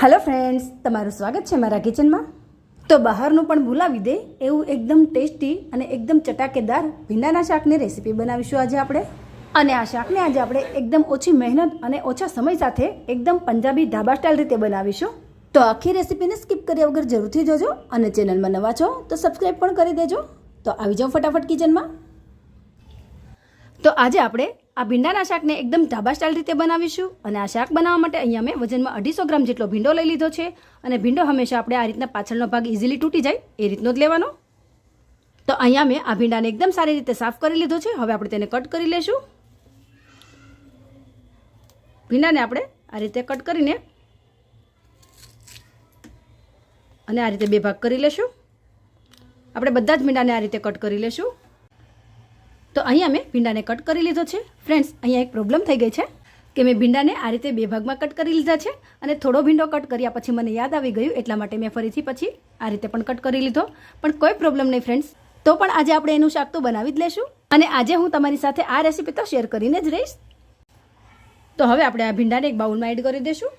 Hello friends તમારું સ્વાગત છે મારા કિચનમાં તો બહારનું પણ ભૂલાવી દે, એવું એકદમ ટેસ્ટી અને એકદમ ચટાકેદાર ભીંડાના શાકની રેસીપી બનાવીશું આજે આપણે. અને આ શાકને આજે આપણે એકદમ ઓછી મહેનત અને ઓછા સમય સાથે એકદમ પંજાબી ઢાબા સ્ટાઇલ રીતે બનાવીશું. તો આખી રેસીપીને સ્કીપ કર્યા વગર જરૂરથી જોજો અને ચેનલમાં નવા છો, તો સબસ્ક્રાઈબ પણ કરી દેજો. તો આવી જાઓ ફટાફટ કિચનમાં તો આજે આપણે આ ભીંડાના શાકને એકદમ ઢાબા સ્ટાઇલ રીતે બનાવીશું અને આ શાક બનાવવા માટે અહીંયા મેં વજનમાં અઢીસો ગ્રામ જેટલો ભીંડો લઈ લીધો છે અને ભીંડો હંમેશા આપણે આ રીતના પાછળનો ભાગ ઇઝીલી તૂટી જાય એ રીતનો જ લેવાનો. તો અહીંયા મેં આ ભીંડાને એકદમ સારી રીતે સાફ કરી લીધો છે. હવે આપણે તેને કટ કરી લેશું. ભીંડાને આપણે આ રીતે કટ કરીને અને આ રીતે બે ભાગ કરી લેશું. આપણે બધા જ ભીંડાને આ રીતે કટ કરી લેશું. તો અહીંયા મેં ભીંડાને કટ કરી લીધો છે. ફ્રેન્ડ્સ અહીંયા એક પ્રોબ્લેમ થઈ ગઈ છે કે મેં ભીંડાને આ રીતે બે ભાગમાં કટ કરી લીધા છે અને થોડો ભીંડો કટ કર્યા પછી મને યાદ આવી ગયું, એટલા માટે મેં ફરીથી પછી આ રીતે પણ કટ કરી લીધો. પણ કોઈ પ્રોબ્લેમ નહીં ફ્રેન્ડ્સ તો પણ આજે આપણે એનું શાક તો બનાવી જ લેશું અને આજે હું તમારી સાથે આ રેસીપી તો શેર કરીને જ રહીશ. તો હવે આપણે આ ભીંડાને એક બાઉલમાં એડ કરી દઈશું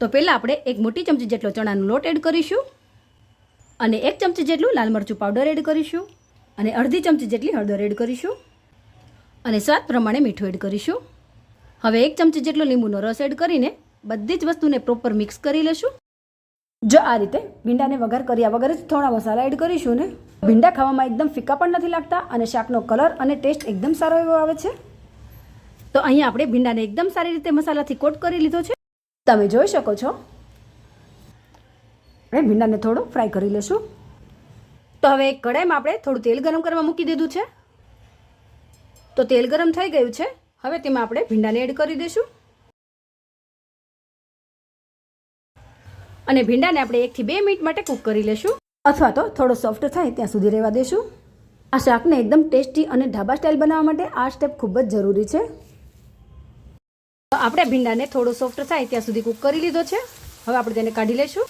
તો પહેલાં આપણે એક મોટી ચમચી જેટલો ચણાનો લોટ એડ કરીશું અને એક ચમચી જેટલું લાલ મરચું પાવડર એડ કરીશું અને અડધી ચમચી જેટલી હળદર એડ કરીશું અને સ્વાદ પ્રમાણે મીઠું એડ કરીશું. હવે એક ચમચી જેટલો લીંબુનો રસ એડ કરીને બધી જ વસ્તુને પ્રોપર મિક્સ કરી લેશું. જો આ રીતે ભીંડાને વઘાર કર્યા વગર જ થોડા મસાલા એડ કરીશું ને? ભીંડા ખાવામાં એકદમ ફીકા પણ નથી લાગતા અને શાકનો કલર અને ટેસ્ટ એકદમ સારો એવો આવે છે. તો અહીંયા આપણે ભીંડાને એકદમ સારી રીતે મસાલાથી કોટ કરી લીધો છે. તમે જોઈ શકો છો. આપણે ભીંડાને થોડું ફ્રાય કરી લેશું. તો હવે એક કઢાઈમાં આપણે થોડું તેલ ગરમ કરવા મૂકી દીધું છે. તો તેલ ગરમ થઈ ગયું છે. હવે તેમાં આપણે ભીંડાને એડ કરી દઈશું. અને ભીંડાને આપણે એકથી બે મિનિટ માટે કૂક કરી લેશું. અથવા તો થોડો સોફ્ટ થાય ત્યાં સુધી રહેવા દેશું. આ શાકને એકદમ ટેસ્ટી અને ઢાબા સ્ટાઇલ બનાવવા માટે આ સ્ટેપ ખૂબ જ જરૂરી છે. આપણે ભીંડાને થોડો સોફ્ટ થાય ત્યાં સુધી કૂક કરી લીધો છે. હવે આપણે તેને કાઢી લઈશું.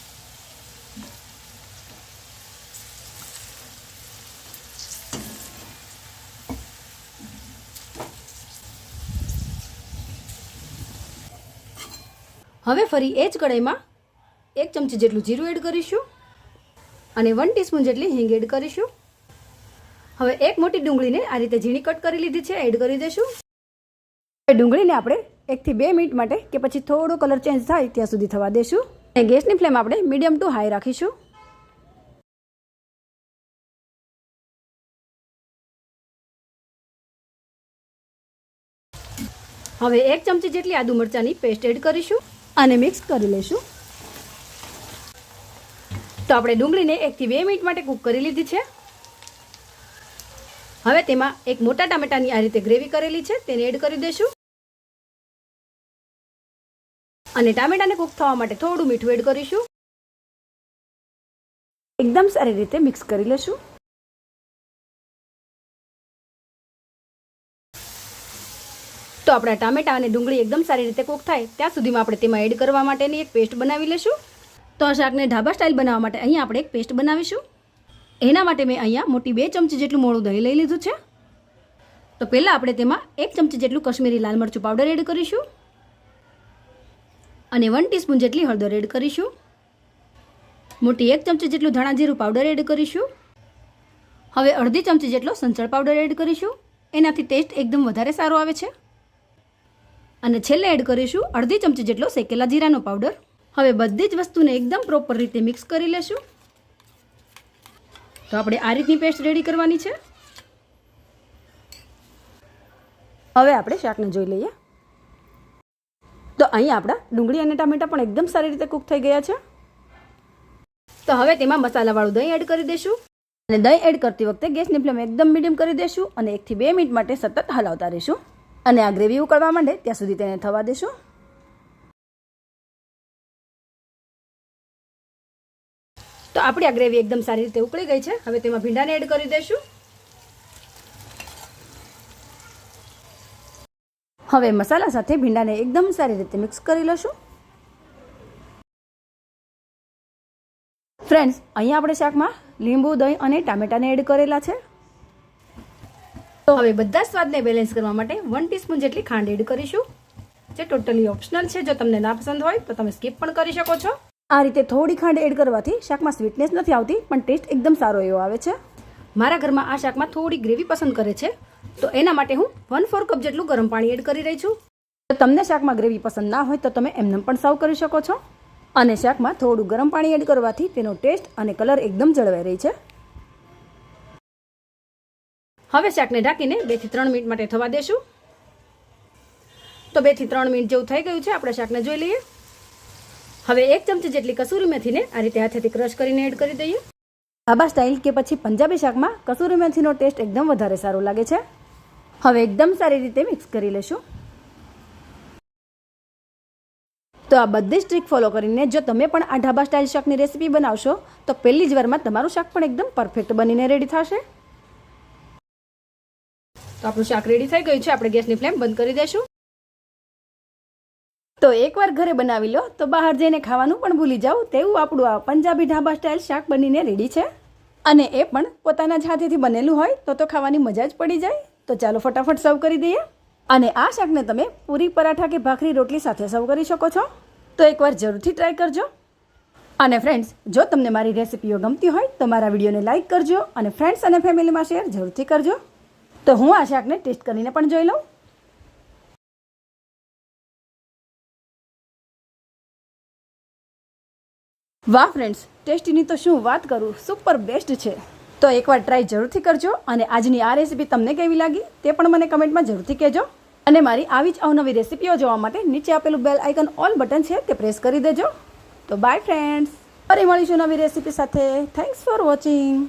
હવે ફરી એ જ કઢાઈમાં એક ચમચી જેટલું જીરું એડ કરીશું અને વન ટીસ્પૂન જેટલી હિંગ એડ કરીશું. હવે એક મોટી ડુંગળીને આ રીતે ઝીણી કટ કરી લીધી છે, એડ કરી દઈશું. ડુંગળીને આપણે એકથી બે મિનિટ માટે કે પછી થોડો કલર ચેન્જ થાય ત્યાં સુધી થવા દેશું. અને ગેસની ફ્લેમ આપણે મીડિયમ ટુ હાઈ રાખીશું. હવે એક ચમચી જેટલી આદુ મરચાંની પેસ્ટ એડ કરીશું અને મિક્સ કરી લઈશું. તો આપણે ડુંગળીને એકથી બે મિનિટ માટે કૂક કરી લીધી છે. હવે તેમાં એક મોટા ટામેટાની આ રીતે ગ્રેવી કરેલી છે, તેને એડ કરી દઈશું. અને ટામેટાને કૂક થવા માટે થોડું મીઠું એડ કરીશું. એકદમ સારી રીતે મિક્સ કરી લેશું. તો આપણા ટામેટા અને ડુંગળી એકદમ સારી રીતે કૂક થાય, ત્યાં સુધીમાં આપણે તેમાં એડ કરવા માટેની એક પેસ્ટ બનાવી લેશું. તો આ શાકને ઢાબા સ્ટાઇલ બનાવવા માટે અહીંયા આપણે એક પેસ્ટ બનાવીશું. એના માટે મેં અહીંયા મોટી બે ચમચી જેટલું મોડું દહીં લઈ લીધું છે. તો પહેલાં આપણે તેમાં એક ચમચી જેટલું કશ્મીરી લાલ મરચું પાવડર એડ કરીશું. અને વન ટીસ્પૂન જેટલી હળદર એડ કરીશું. મોટી એક ચમચી જેટલું ધાણા જીરું પાવડર એડ કરીશું. હવે અડધી ચમચી જેટલો સંચળ પાવડર એડ કરીશું. એનાથી ટેસ્ટ એકદમ વધારે સારો આવે છે. અને છેલ્લે એડ કરીશું અડધી ચમચી જેટલો શેકેલા જીરાનો પાવડર. હવે બધી જ વસ્તુને એકદમ પ્રોપર રીતે મિક્સ કરી લેશું. તો આપણે આ રીતની પેસ્ટ રેડી કરવાની છે. હવે આપણે શાકને જોઈ લઈએ. તો અહીં આપણા ડુંગળી અને ટામેટા પણ એકદમ સારી રીતે કૂક થઈ ગયા છે. તો હવે તેમાં મસાલાવાળું દહીં એડ કરી દઈશું. અને દહીં એડ કરતી વખતે ગેસની ફ્લેમ એકદમ મીડિયમ કરી દઈશું અને એકથી બે મિનિટ માટે સતત હલાવતા રહીશું. અને આ ગ્રેવી ઉકળવા માંડે ત્યાં સુધી તેને થવા દેશું તો આપણી આ ગ્રેવી એકદમ સારી રીતે ઉકળી ગઈ છે. હવે તેમાં ભીંડાને એડ કરી દઈશું. હવે મસાલા સાથે ભીંડાને એકદમ સારી રીતે મિક્સ કરી લઈશું. ફ્રેન્ડ્સ, અહીંયા આપણે શાકમાં લીંબુ, દહીં અને ટામેટાને એડ કરેલા છે. તો હવે બધા સ્વાદને બેલેન્સ કરવા માટે વન ટીસ્પૂન જેટલી ખાંડ એડ કરીશું. જે ટોટલી ઓપ્શનલ છે, જો તમને ના પસંદ હોય, તો તમે સ્કીપ પણ કરી શકો છો. આ રીતે થોડી ખાંડ એડ કરવાથી શાકમાં સ્વીટનેસ નથી આવતી, પણ ટેસ્ટ એકદમ સારો એવો આવે છે. મારા ઘરમાં આ શાકમાં થોડી ગ્રેવી પસંદ કરે છે, તો એના માટે હું વન ફોર કપ જેટલું ગરમ પાણી એડ કરી રહી છું. જો તમને શાકમાં ગ્રેવી પસંદ ના હોય તો તમે એમને પણ સર્વ કરી શકો છો. અને શાકમાં થોડું ગરમ પાણી એડ કરવાથી તેનો ટેસ્ટ અને કલર એકદમ જળવાઈ રહી છે. હવે શાકને ઢાંકીને બેથી ત્રણ મિનિટ માટે થવા દેશું. તો બેથી ત્રણ મિનિટ જેવું થઈ ગયું છે, આપણે શાકને જોઈ લઈએ. હવે એક ચમચી જેટલી કસૂરી મેથીને આ રીતે હાથેથી ક્રશ કરીને એડ કરી દઈએ. આબા સ્ટાઇલ કે પછી પંજાબી શાકમાં કસૂરી મેથીનો ટેસ્ટ એકદમ વધારે સારો લાગે છે. હવે એકદમ સારી રીતે મિક્સ કરી લેશું. તો આ બધી જ ટ્રીક ફોલો કરીને જો તમે પણ આ ઢાબા સ્ટાઇલ શાકની રેસીપી બનાવશો, તો પહેલી જ વારમાં તમારું શાક પણ એકદમ પરફેક્ટ બનીને રેડી થશે. તો આપણું શાક રેડી થઈ ગયું છે. આપણે ગેસની ફ્લેમ બંધ કરી દઈશું. તો એકવાર ઘરે બનાવી લો, તો બહાર જઈને ખાવાનું પણ ભૂલી જાઓ. તેવું આપણું આ પંજાબી ઢાબા સ્ટાઇલ શાક બનીને રેડી છે. અને એ પણ પોતાના જ હાથેથી બનેલું હોય, તો તો ખાવાની મજા જ પડી જાય. તો ચાલો ફટાફટ સર્વ કરી દઈએ. અને આ શાકને તમે પૂરી પરાઠા કે ભાખરી રોટલી સાથે સર્વ કરી શકો છો. તો એકવાર જરૂરથી ટ્રાય કરજો. અને ફ્રેન્ડ્સ જો તમને મારી રેસિપીઓ ગમતી હોય, તો મારા વિડીયોને લાઇક કરજો અને ફ્રેન્ડ્સ અને ફેમિલીમાં શેર જરૂરથી કરજો. તો હું આ શાકને ટેસ્ટ કરીને પણ જોઈ લઉં. વાહ ફ્રેન્ડ્સ ટેસ્ટીની તો શું વાત કરું? સુપર બેસ્ટ છે. તો એકવાર ટ્રાય જરૂરથી કરજો અને આજની આ રેસીપી તમને કેવી લાગી તે પણ મને કમેન્ટમાં જરૂરથી કહેજો. અને મારી આવી જ અવનવી રેસીપીઓ જોવા માટે નીચે આપેલું બેલ આઇકન ઓલ બટન છે તે પ્રેસ કરી દેજો. તો બાય ફ્રેન્ડ્સ ફરી મળીશું નવી રેસીપી સાથે. Thanks for watching